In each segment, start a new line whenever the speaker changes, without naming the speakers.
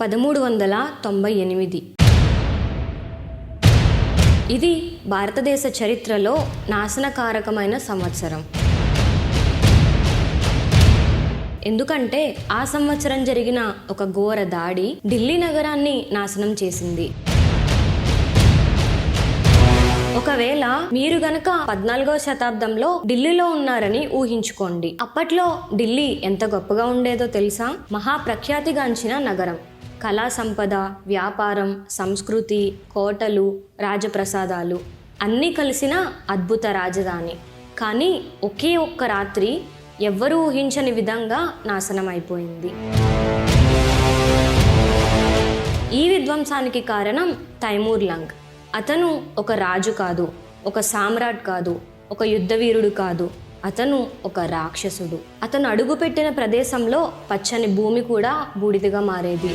పదమూడు వందల తొంభై ఎనిమిది. ఇది భారతదేశ చరిత్రలో నాశనకారకమైన సంవత్సరం. ఎందుకంటే ఆ సంవత్సరం జరిగిన ఒక ఘోర దాడి ఢిల్లీ నగరాన్ని నాశనం చేసింది. ఒకవేళ మీరు గనక పద్నాలుగవ శతాబ్దంలో ఢిల్లీలో ఉన్నారని ఊహించుకోండి. అప్పట్లో ఢిల్లీ ఎంత గొప్పగా ఉండేదో తెలుసా? మహాప్రఖ్యాతిగాంచిన నగరం. కళా సంపద వ్యాపారం సంస్కృతి కోటలు రాజప్రసాదాలు అన్నీ కలిసిన అద్భుత రాజధాని. కానీ ఒకే ఒక్క రాత్రి ఎవ్వరూ ఊహించని విధంగా నాశనమైపోయింది. ఈ విధ్వంసానికి కారణం తైమూర్ లంగ్. అతను ఒక రాజు కాదు ఒక సామ్రాట్ కాదు ఒక యుద్ధవీరుడు కాదు అతను ఒక రాక్షసుడు. అతను అడుగుపెట్టిన ప్రదేశంలో పచ్చని భూమి కూడా బూడిదగా మారేది.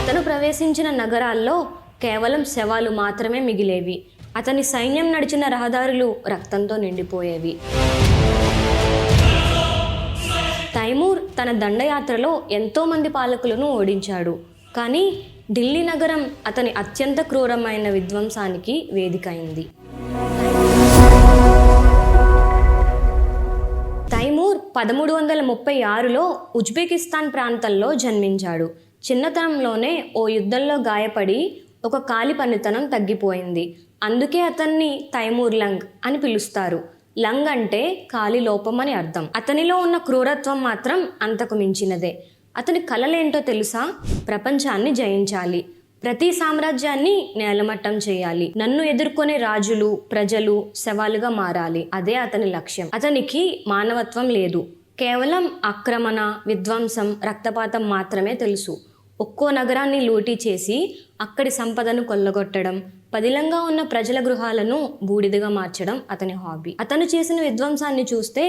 అతను ప్రవేశించిన నగరాల్లో కేవలం శవాలు మాత్రమే మిగిలేవి. అతని సైన్యం నడిచిన రహదారులు రక్తంతో నిండిపోయేవి. తైమూర్ తన దండయాత్రలో ఎంతో మంది పాలకులను ఓడించాడు. కానీ ఢిల్లీ నగరం అతని అత్యంత క్రూరమైన విధ్వంసానికి వేదిక పదమూడు వందల ముప్పై ఆరులో ఉజ్బెకిస్తాన్ ప్రాంతంలో జన్మించాడు. చిన్నతనంలోనే ఓ యుద్ధంలో గాయపడి ఒక కాలి పనితనం తగ్గిపోయింది. అందుకే అతన్ని తైమూర్ లంగ్ అని పిలుస్తారు. లంగ్ అంటే కాలి లోపం అని అర్థం. అతనిలో ఉన్న క్రూరత్వం మాత్రం అంతకు మించినదే. అతని కలలేంటో తెలుసా? ప్రపంచాన్ని జయించాలి. ప్రతి సామ్రాజ్యాన్ని నేలమట్టం చేయాలి. నన్ను ఎదుర్కొనే రాజులు ప్రజలు శవాలుగా మారాలి. అదే అతని లక్ష్యం. అతనికి మానవత్వం లేదు. కేవలం ఆక్రమణ విధ్వంసం రక్తపాతం మాత్రమే తెలుసు. ఒక్కో నగరాన్ని లూటీ చేసి అక్కడి సంపదను కొల్లగొట్టడం పదిలంగా ఉన్న ప్రజల గృహాలను బూడిదగా మార్చడం అతని హాబీ. అతను చేసిన విధ్వంసాన్ని చూస్తే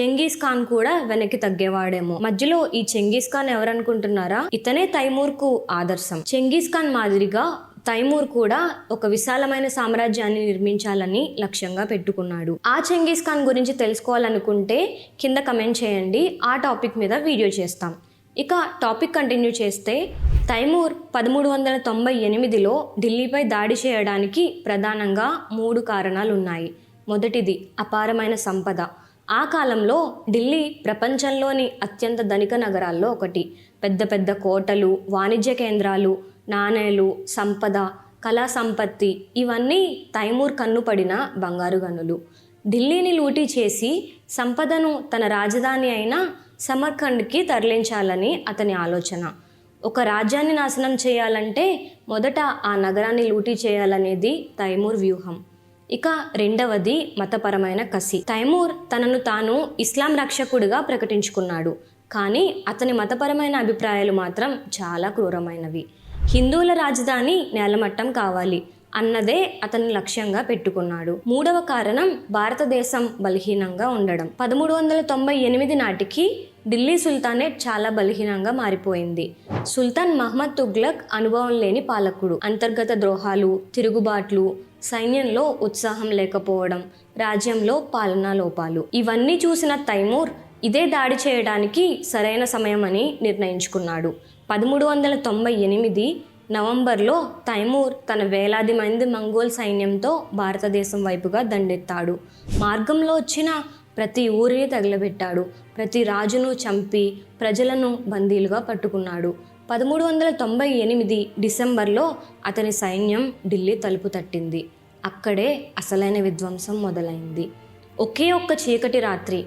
చెంగీస్ ఖాన్ కూడా వెనక్కి తగ్గేవాడేమో. మధ్యలో ఈ చెంగీస్ ఖాన్ ఎవరనుకుంటున్నారా? ఇతనే తైమూర్కు ఆదర్శం. చెంగీస్ ఖాన్ మాదిరిగా తైమూర్ కూడా ఒక విశాలమైన సామ్రాజ్యాన్ని నిర్మించాలని లక్ష్యంగా పెట్టుకున్నాడు. ఆ చెంగీస్ ఖాన్ గురించి తెలుసుకోవాలనుకుంటే కింద కమెంట్ చేయండి. ఆ టాపిక్ మీద వీడియో చేస్తాం. ఇక టాపిక్ కంటిన్యూ చేస్తే తైమూర్ పదమూడు వందల తొంభై ఎనిమిదిలో ఢిల్లీపై దాడి చేయడానికి ప్రధానంగా మూడు కారణాలు ఉన్నాయి మొదటిది అపారమైన సంపద. ఆ కాలంలో ఢిల్లీ ప్రపంచంలోని అత్యంత ధనిక నగరాల్లో ఒకటి. పెద్ద పెద్ద కోటలు వాణిజ్య కేంద్రాలు నాణేలు సంపద కళా సంపత్తి ఇవన్నీ తైమూర్ కన్నుపడిన బంగారు గనులు. ఢిల్లీని లూటీ చేసి సంపదను తన రాజధాని అయిన సమర్ఖండ్కి తరలించాలని అతని ఆలోచన. ఒక రాజ్యాన్ని నాశనం చేయాలంటే మొదట ఆ నగరాన్ని లూటీ చేయాలనేది తైమూర్ వ్యూహం. ఇక రెండవది మతపరమైన కసి. తైమూర్ తనను తాను ఇస్లాం రక్షకుడిగా ప్రకటించుకున్నాడు. కానీ అతని మతపరమైన అభిప్రాయాలు మాత్రం చాలా క్రూరమైనవి. హిందువుల రాజధాని నేలమట్టం కావాలి. అన్నదే అతను లక్ష్యంగా పెట్టుకున్నాడు. మూడవ కారణం భారతదేశం బలహీనంగా ఉండడం. పదమూడు వందల తొంభై ఎనిమిది నాటికి ఢిల్లీ సుల్తానేట్ చాలా బలహీనంగా మారిపోయింది. సుల్తాన్ మహమ్మద్ తుగ్లక్ అనుభవం లేని పాలకుడు. అంతర్గత ద్రోహాలు తిరుగుబాట్లు సైన్యంలో ఉత్సాహం లేకపోవడం రాజ్యంలో పాలనా లోపాలు. ఇవన్నీ చూసిన తైమూర్ ఇదే దాడి చేయడానికి సరైన సమయం అని నిర్ణయించుకున్నాడు. పదమూడు వందల తొంభై ఎనిమిది నవంబర్లో తైమూర్ తన వేలాది మంది మంగోల్ సైన్యంతో భారతదేశం వైపుగా దండెత్తాడు. మార్గంలో వచ్చిన ప్రతి ఊరిని తగలబెట్టాడు. ప్రతి రాజును చంపి ప్రజలను బందీలుగా పట్టుకున్నాడు. పదమూడు వందల తొంభై ఎనిమిది డిసెంబర్లో అతని సైన్యం ఢిల్లీ తలుపు తట్టింది. అక్కడే అసలైన విధ్వంసం మొదలైంది. ఒకే ఒక్క చీకటి రాత్రి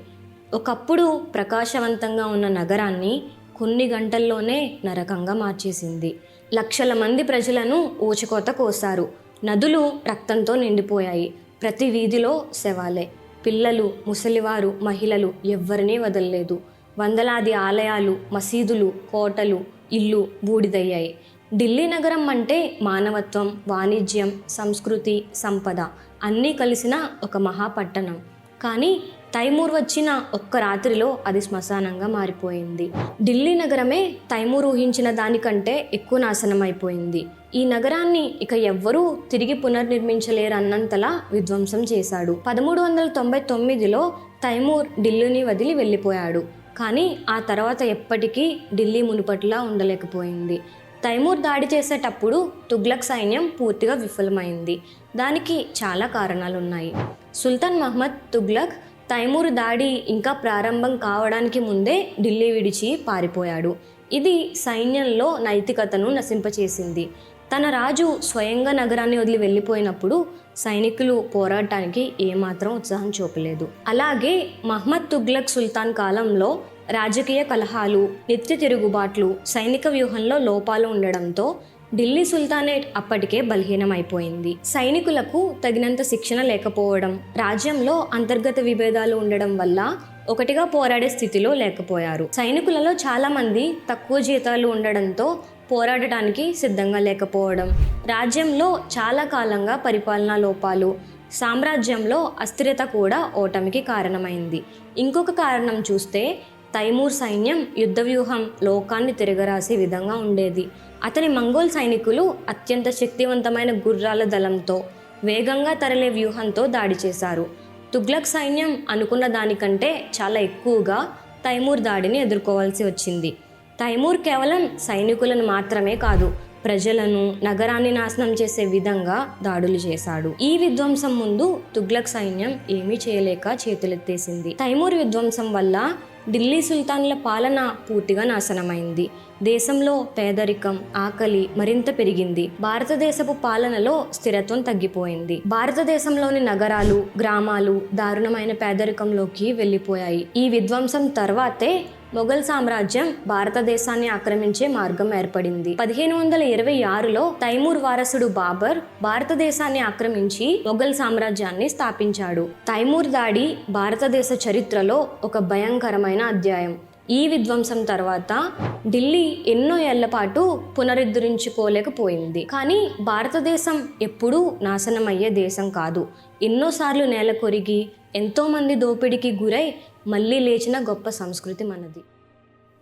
ఒకప్పుడు ప్రకాశవంతంగా ఉన్న నగరాన్ని కొన్ని గంటల్లోనే నరకంగా మార్చేసింది. లక్షల మంది ప్రజలను ఊచకోత కోశారు నదులు రక్తంతో నిండిపోయాయి. ప్రతి వీధిలో శవాలే. పిల్లలు ముసలివారు మహిళలు ఎవ్వరినీ వదలలేదు. వందలాది ఆలయాలు మసీదులు కోటలు ఇల్లు బూడిదయ్యాయి. ఢిల్లీ నగరం అంటే మానవత్వం వాణిజ్యం సంస్కృతి సంపద అన్నీ కలిసిన ఒక మహాపట్టణం. కానీ తైమూర్ వచ్చిన ఒక్క రాత్రిలో అది శ్మశానంగా మారిపోయింది. ఢిల్లీ నగరమే తైమూర్ ఊహించిన దానికంటే ఎక్కువ నాశనం అయిపోయింది ఈ నగరాన్ని ఇక ఎవ్వరూ తిరిగి పునర్నిర్మించలేరు అన్నంతలా విధ్వంసం చేశాడు. పదమూడు వందల తొంభై తొమ్మిదిలో తైమూర్ ఢిల్లీని వదిలి వెళ్ళిపోయాడు. కానీ ఆ తర్వాత ఎప్పటికీ ఢిల్లీ మునుపటిలా ఉండలేకపోయింది. తైమూర్ దాడి చేసేటప్పుడు తుగ్లక్ సైన్యం పూర్తిగా విఫలమైంది. దానికి చాలా కారణాలు ఉన్నాయి సుల్తాన్ మహమ్మద్ తుగ్లక్ తైమూర్ దాడి ఇంకా ప్రారంభం కావడానికి ముందే ఢిల్లీ విడిచి పారిపోయాడు. ఇది సైన్యంలో నైతికతను నశింపచేసింది. తన రాజు స్వయంగా నగరాన్ని వదిలి వెళ్ళిపోయినప్పుడు సైనికులు పోరాటానికి ఏమాత్రం ఉత్సాహం చూపలేదు. అలాగే మహమ్మద్ తుగ్లక్ సుల్తాన్ కాలంలో రాజకీయ కలహాలు నిత్య తిరుగుబాట్లు సైనిక వ్యూహంలో లోపాలు ఉండడంతో ఢిల్లీ సుల్తానేట్ అప్పటికే బలహీనమైపోయింది. సైనికులకు తగినంత శిక్షణ లేకపోవడం రాజ్యంలో అంతర్గత విభేదాలు ఉండడం వల్ల ఒకటిగా పోరాడే స్థితిలో లేకపోయారు. సైనికులలో చాలా మంది తక్కువ జీతాలు ఉండడంతో పోరాడటానికి సిద్ధంగా లేకపోవడం రాజ్యంలో చాలా కాలంగా పరిపాలనా లోపాలు సామ్రాజ్యంలో అస్థిరత కూడా ఓటమికి కారణమైంది. ఇంకొక కారణం చూస్తే తైమూర్ సైన్యం యుద్ధ వ్యూహం లోకాన్ని తిరగరాసే విధంగా ఉండేది. అతని మంగోల్ సైనికులు అత్యంత శక్తివంతమైన గుర్రాల దళంతో వేగంగా తరలే వ్యూహంతో దాడి చేశారు. తుగ్లక్ సైన్యం అనుకున్న దానికంటే చాలా ఎక్కువగా తైమూర్ దాడిని ఎదుర్కోవాల్సి వచ్చింది. తైమూర్ కేవలం సైనికులను మాత్రమే కాదు ప్రజలను నగరాన్ని నాశనం చేసే విధంగా దాడులు చేశాడు. ఈ విధ్వంసం ముందు తుగ్లక్ సైన్యం ఏమీ చేయలేక చేతులెత్తేసింది. తైమూర్ విధ్వంసం వల్ల ఢిల్లీ సుల్తాన్ల పాలన పూర్తిగా నాశనమైంది. దేశంలో పేదరికం ఆకలి మరింత పెరిగింది. భారతదేశపు పాలనలో స్థిరత్వం తగ్గిపోయింది. భారతదేశంలోని నగరాలు గ్రామాలు దారుణమైన పేదరికంలోకి వెళ్ళిపోయాయి. ఈ విధ్వంసం తర్వాతే మొఘల్ సామ్రాజ్యం భారతదేశాన్ని ఆక్రమించే మార్గం ఏర్పడింది. పదిహేను వందల ఇరవై ఆరులో తైమూర్ వారసుడు బాబర్ భారతదేశాన్ని ఆక్రమించి మొఘల్ సామ్రాజ్యాన్ని స్థాపించాడు. తైమూర్ దాడి భారతదేశ చరిత్రలో ఒక భయంకరమైన అధ్యాయం. ఈ విధ్వంసం తర్వాత ఢిల్లీ ఎన్నో ఏళ్ళపాటు పునరుద్ధరించుకోలేకపోయింది. కానీ భారతదేశం ఎప్పుడూ నాశనమయ్యే దేశం కాదు. ఎన్నోసార్లు నేల కొరిగి ఎంతోమంది దోపిడీకి గురై మళ్ళీ లేచిన గొప్ప సంస్కృతి మనది.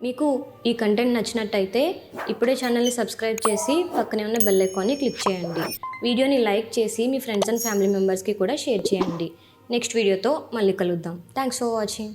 మీకు ఈ కంటెంట్ నచ్చినట్టయితే ఇప్పుడే ఛానల్ని సబ్స్క్రైబ్ చేసి పక్కనే ఉన్న బెల్ ఐకాన్ని క్లిక్ చేయండి. వీడియోని లైక్ చేసి మీ ఫ్రెండ్స్ అండ్ ఫ్యామిలీ మెంబర్స్కి కూడా షేర్ చేయండి. నెక్స్ట్ వీడియోతో మళ్ళీ కలుద్దాం. Thanks for watching